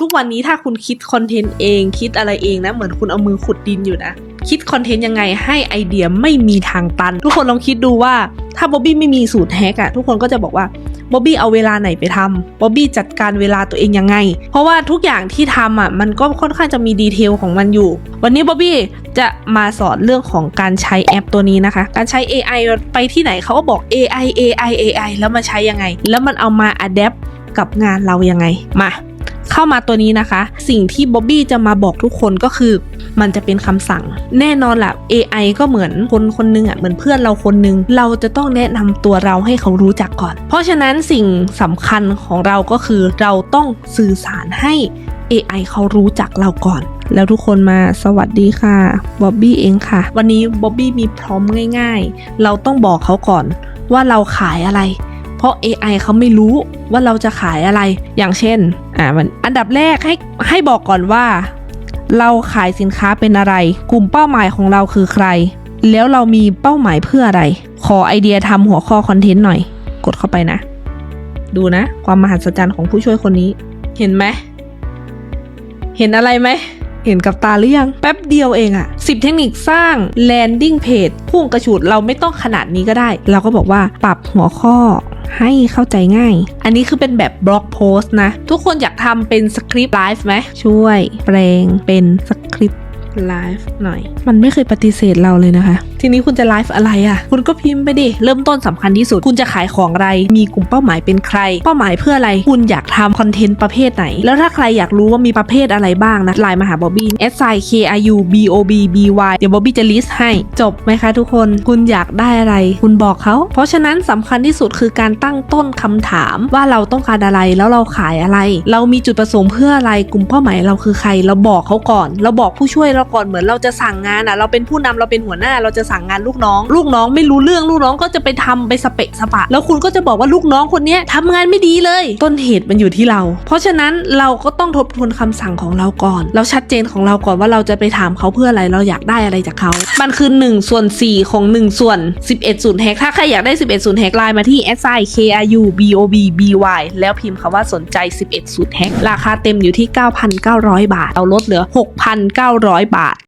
ทุกวันนี้ถ้าคุณคิดคอนเทนต์เองคิดอะไรเองนะ เหมือนคุณเอามือขุดดินอยู่นะ คิดคอนเทนต์ยังไงให้ไอเดียไม่มีทางตัน ทุกคนลองคิดดูว่าถ้าบ๊อบบี้ไม่มีสูตรแฮกอะทุกคนก็จะบอกว่าบ๊อบบี้เอาเวลาไหนไปทำบ๊อบบี้จัดการเวลาตัวเองยังไง เพราะว่าทุกอย่างที่ทำอะมันก็ค่อนข้างจะมีดีเทลของมันอยู่ วันนี้บ๊อบบี้จะมาสอนเรื่องของการใช้แอปตัวนี้นะคะ การใช้ AI ไปที่ไหนเขาก็บอก AI AI AI แล้วมาใช้ยังไง แล้วมันเอามา adapt กับงานเรายังไงมา เข้ามาตัวนี้นะคะ สิ่งที่บ๊อบบี้จะมาบอกทุกคนก็คือ มันจะเป็นคำสั่ง แน่นอนแหละ AI ก็เหมือนคนคนหนึงอะเหมือนเพื่อนเราคนหนึง เราจะต้องแนะนำตัวเราให้เขารู้จักก่อน เพราะฉะนั้นสิ่งสำคัญของเราก็คือเราต้องสื่อสารให้ AI เขารู้จักเราก่อน แล้วทุกคนมาสวัสดีค่ะบ๊อบบี้เองค่ะ วันนี้บ๊อบบี้มีพร้อมง่าย ๆ เราต้องบอกเขาก่อนว่าเราขายอะไร ราะ AI เขาไม่รู้ว่าเราจะขายอะไร อย่างเช่น อ่ามันอันดับแรกให้ให้บอกก่อนว่า เราขายสินค้าเป็นอะไร กลุ่มเป้าหมายของเราคือใคร แล้วเรามีเป้าหมายเพื่ออะไร ขอไอเดียทำหัวข้อคอนเทนต์หน่อย กดเข้าไปนะ ดูนะ ความมหัศจรรย์ของผู้ช่วยคนนี้ เห็นไหม เห็นอะไรไหมเห็นกับตาหรือยัง แป๊บเดียวเองอะ10 เทคนิคสร้าง landing page พุ่งกระฉูดเราไม่ต้องขนาดนี้ก็ได้ เราก็บอกว่าปรับหัวข้อ ให้เข้าใจง่าย อันนี้คือเป็นแบบบล็อกโพสต์นะ ทุกคนอยากทำเป็นสคริปต์ไลฟ์ไหม ช่วยแปลงเป็นสคริปต์ไลฟ์หน่อย มันไม่เคยปฏิเสธเราเลยนะคะ ทีนี้คุณจะไลฟ์อะไรอะ่ะ คุณก็พิมพ์ไปดิ เริ่มต้นสำคัญที่สุด คุณจะขายของอะไร มีกลุ่มเป้าหมายเป็นใคร เป้าหมายเพื่ออะไร คุณอยากทำคอนเทนต์ประเภทไหน แล้วถ้าใครอยากรู้ว่ามีประเภทอะไรบ้างนะไลน์มาหาบอบบี้ S I K I U B O B B Y เดี๋ยวบอบบี้จะลิสต์ให้ จบไหมคะทุกคน คุณอยากได้อะไร คุณบอกเขา เพราะฉะนั้นสำคัญที่สุดคือการตั้งต้นคำถามว่าเราต้องการอะไร แล้วเราขายอะไร เรามีจุดประสงค์เพื่ออะไร กลุ่มเป้าหมายเราคือใคร เราบอกเขาก่อน เราบอกผู้ช่วยเราก่อน เหมือนเราจะสั่งงานอะ เราเป็นผู้นำเราเป็นหัวหน้า เราจะสั่งงานลูกน้อง ลูกน้องไม่รู้เรื่องลูกน้องก็จะไปทำไปสเปะสปะ แล้วคุณก็จะบอกว่าลูกน้องคนนี้ยทำงานไม่ดีเลย ต้นเหตุมันอยู่ที่เรา เพราะฉะนั้นเราก็ต้องทบทวนคำสั่งของเราก่อน เราชัดเจนของเราก่อนว่าเราจะไปถามเขาเพื่ออะไรเราอยากได้อะไรจากเขา มันคือ1ส่วน4ของ1ส่วน11ศูนย์แฮกถ้าใครอยากได้ 11ศูนย์แฮกไลน์มาที่ s i k r u b o b b y แล้วพิมพ์คำว่าสนใจ 11ศูนย์แฮกราคาเต็มอยู่ที่ 9,900 บาท เอาลดเหลือ 6,900 บาท